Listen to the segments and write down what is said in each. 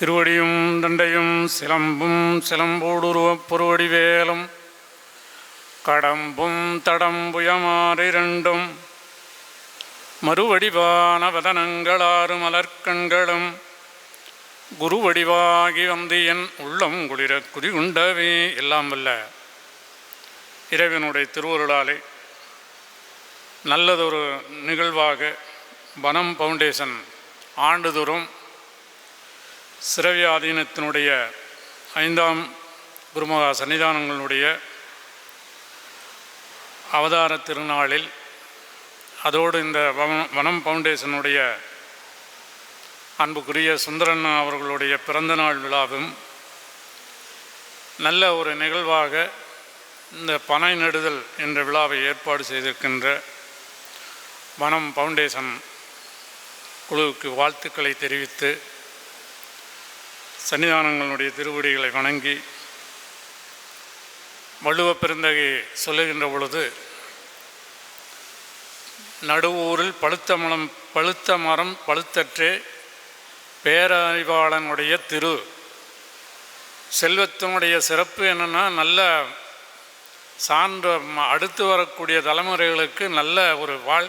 திருவடியும் தண்டையும் சிலம்பும் சிலம்போடுருவப் பொருவடி வேலும். கடம்பும் தடம்புயமாறிரண்டும் மறுவடிவான வதனங்களாறு மலர்க்கண்களும். குருவடிவாகி வந்து என் உள்ளம் குளிர குதிகுண்டவே எல்லாம் வல்ல. இறைவனுடைய திருவருளாலே நல்லதொரு நிகழ்வாக வனம் ஃபவுண்டேஷன் ஆண்டுதோறும் சிறவியாதீனத்தினுடைய ஐந்தாம் குருமகா சன்னிதானங்களுடைய அவதார திருநாளில் அதோடு இந்த வனம் வனம் ஃபவுண்டேஷனுடைய அன்புக்குரிய சுந்தரண்ணா அவர்களுடைய பிறந்தநாள் விழாவும் நல்ல ஒரு நிகழ்வாக இந்த பனை நடுதல் என்ற விழாவை ஏற்பாடு செய்திருக்கின்ற வனம் ஃபவுண்டேஷன் குழுவுக்கு வாழ்த்துக்களை தெரிவித்து சன்னிதானங்களுடைய திருவடிகளை வணங்கி வள்ளுவ பெருந்தகை சொல்லுகின்ற பொழுது நடுவூரில் பழுத்த மலம் பழுத்த மரம் பழுத்தற்றே பேரறிவாளனுடைய திரு. செல்வத்தினுடைய சிறப்பு என்னென்னா நல்ல சான்ற அடுத்து வரக்கூடிய தலைமுறைகளுக்கு நல்ல ஒரு வாழ்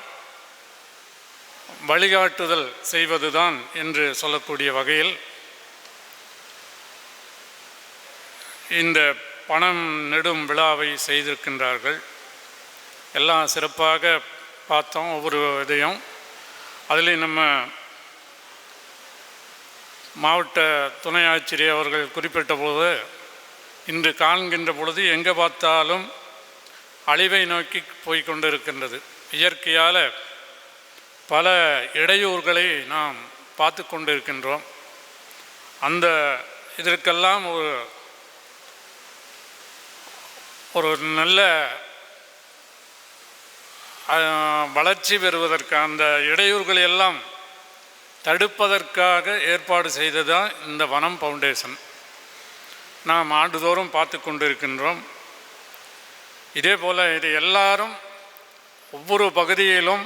வழிகாட்டுதல் செய்வதுதான் என்று சொல்லக்கூடிய வகையில் இந்த பணம் நெடும் விழாவை செய்திருக்கின்றார்கள். எல்லாம் சிறப்பாக பார்த்தோம் ஒவ்வொரு இதையும். அதுலேயும் நம்ம மாவட்ட துணை ஆட்சியர் அவர்கள் குறிப்பிட்ட போது இன்று காண்கின்ற பொழுது எங்கே பார்த்தாலும் அழிவை நோக்கி போய் கொண்டிருக்கின்றது. இயற்கையால் பல இடையூறுகளை நாம் பார்த்து கொண்டிருக்கின்றோம். அந்த இதற்கெல்லாம் ஒரு ஒரு நல்ல வளர்ச்சி பெறுவதற்கு அந்த இடையூறுகளை எல்லாம் தடுப்பதற்காக ஏற்பாடு செய்தது தான் இந்த வனம் ஃபவுண்டேஷன் நாம் ஆண்டுதோறும் பார்த்து கொண்டிருக்கின்றோம். இதே போல் இது எல்லாரும் ஒவ்வொரு பகுதியிலும்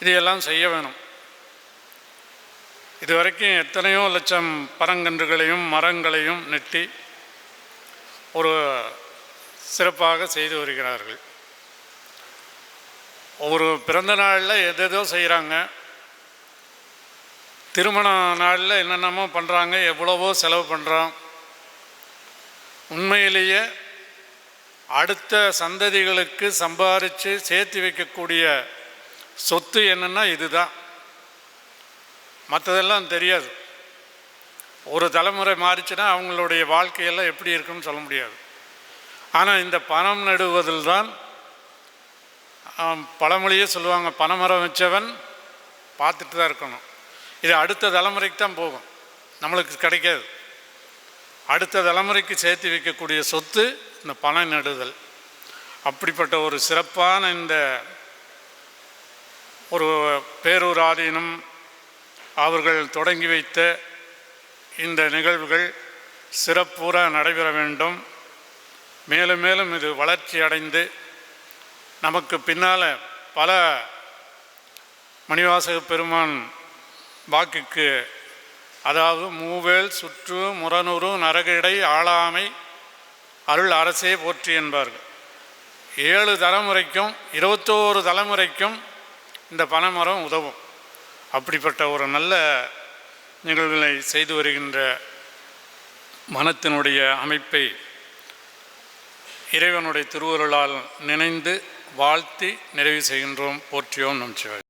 இதையெல்லாம் செய்ய வேணும். இதுவரைக்கும் எத்தனையோ லட்சம் பரங்கன்றுகளையும் மரங்களையும் நெட்டி ஒரு சிறப்பாக செய்து வருகிறார்கள். ஒரு பிறந்த நாளில் எதேதோ செய்கிறாங்க திருமண நாளில் என்னென்னமோ பண்ணுறாங்க எவ்வளவோ செலவு பண்ணுறோம் உண்மையிலேயே அடுத்த சந்ததிகளுக்கு சம்பாரித்து சேர்த்து வைக்கக்கூடிய சொத்து என்னென்னா இதுதான். மற்றதெல்லாம் தெரியாது. ஒரு தலைமுறை மாறிச்சுன்னா அவங்களுடைய வாழ்க்கையெல்லாம் எப்படி இருக்குன்னு சொல்ல முடியாது. ஆனால் இந்த பணம் நடுவதில் தான் பழமொழியே சொல்லுவாங்க பணமரம் வச்சவன் பார்த்துட்டு தான் இருக்கணும். இது அடுத்த தலைமுறைக்கு தான் போகும். நம்மளுக்கு கிடைக்காது. அடுத்த தலைமுறைக்கு சேர்த்து வைக்கக்கூடிய சொத்து இந்த பணம் நடுதல். அப்படிப்பட்ட ஒரு சிறப்பான இந்த ஒரு பேரூர் ஆதீனம் அவர்கள் தொடங்கி வைத்த இந்த நிகழ்வுகள் சிறப்புற நடைபெற வேண்டும். மேலும் மேலும் இது வளர்ச்சி அடைந்து நமக்கு பின்னால் பல மணிவாசக பெருமான் வாக்குக்கு அதாவது மூவேல் சுற்று முரணுறு நரகிடை ஆளாமை அருள் அரசே போற்றி என்பார்கள். ஏழு தலைமுறைக்கும் இருபத்தோரு தலைமுறைக்கும் இந்த பனைமரம் உதவும். அப்படிப்பட்ட ஒரு நல்ல நிகழ்வுகளை செய்து வருகின்ற மனத்தினுடைய அமைப்பை இறைவனுடைய திருவருளால் நினைந்து வாழ்த்தி நிறைவு செய்கின்றோம். போற்றியோம் நம் சிவாய்